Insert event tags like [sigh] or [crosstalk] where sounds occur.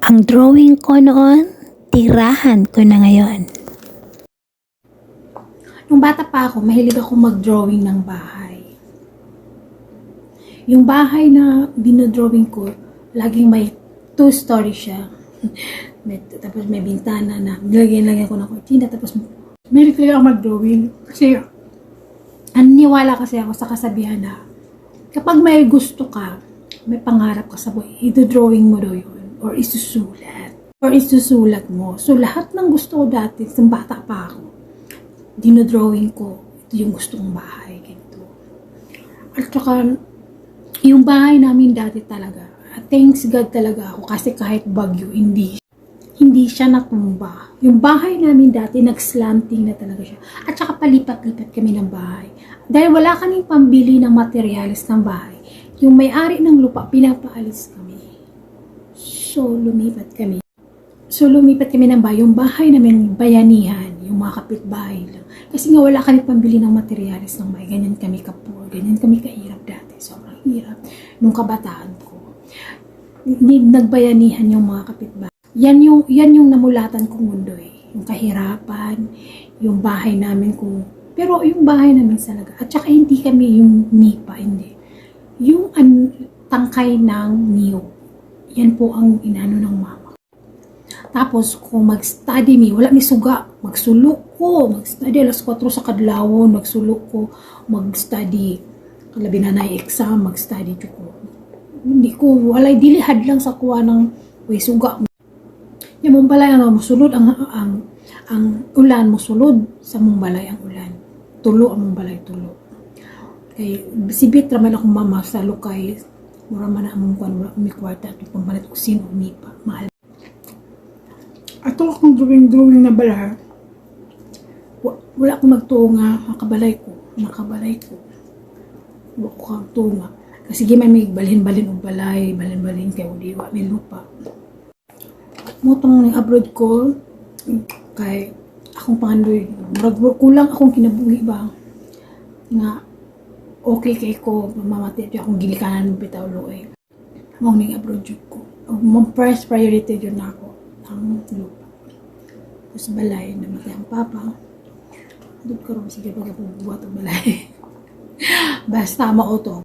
Ang drawing ko noon, tirahan ko na ngayon. Nung bata pa ako, mahilig ako mag-drawing ng bahay. Yung bahay na dinodrawing ko, laging may two-story siya. [laughs] may, tapos may bintana na lagyan-lagyan ko ng kortina. Tapos mahilig talaga ako mag-drawing. Kasi, aniniwala kasi ako sa kasabihan na kapag may gusto ka, may pangarap ka sa buhay, i-drawing mo daw yun. Or isusulat. Or isusulat mo. So, lahat ng gusto ko dati, sa bata pa ako, dinodrawing ko, ito yung gusto kong bahay, ganito. At saka, yung bahay namin dati talaga, thanks God talaga ako kasi kahit bagyo, hindi hindi siya natumba. Yung bahay namin dati, nag-slanting na talaga siya. At saka palipat-lipat kami ng bahay. Dahil wala kaming pambili ng materials ng bahay, yung may-ari ng lupa, pinapaalis kami. So, lumipat kami. So, lumipat kami ng bahay. Yung bahay namin, bayanihan, yung mga kapitbahay lang. Kasi nga wala kami pambili ng materials ng bahay. Ganyan kami kapur, ganyan kami kahirap dati. Sobrang hirap nung kabataan ko. Ni- Nagbayanihan yung mga kapitbahay. Yan yung, yan yung namulatan kong mundo eh. Yung kahirapan, yung bahay namin kung... Pero yung bahay namin talaga. At saka hindi kami yung nipa, hindi. Yung an, tangkay ng niyog. Yan po ang inano ng mama. Tapos, kung mag-study mi, wala mi suga, magsulok ko, mag-study alas 4 sa kadlawon, magsulok ko, mag-study, labi na na exam, mag-study ko. Hindi ko, walay dilihad lang sa kuha ng, way suga. Yung mong balay, ano, musulod ang, ang, ang ulan, musulod sa mong balay ang ulan. Tulo ang mong balay, tulo. Kay, sibit raman akong mama sa lukay, mura man na among kwan, akong may kwarta, at pamalit ko sino, umipa, mahal ato akong drawing-drawing na bala, wa- wala akong magtunga, makabalay ko, makabalay ko. Wala ko kang tunga. Kasi gimay may balhin-balhin og balay, balhin-balhin kay udi wa may lupa. Mo tong ning abroad ko kay akong pangandoy, murag kulang akong kinabuhi ba nga okay kay ko mamati akong gilikanan bitaw luoy. Mo ning abroad ko. Ang first priority jud na ako ang lupa. Tapos balay, namatay ang papa. Ko rin sige pag bubuhat ang balay. [laughs] Basta mauto.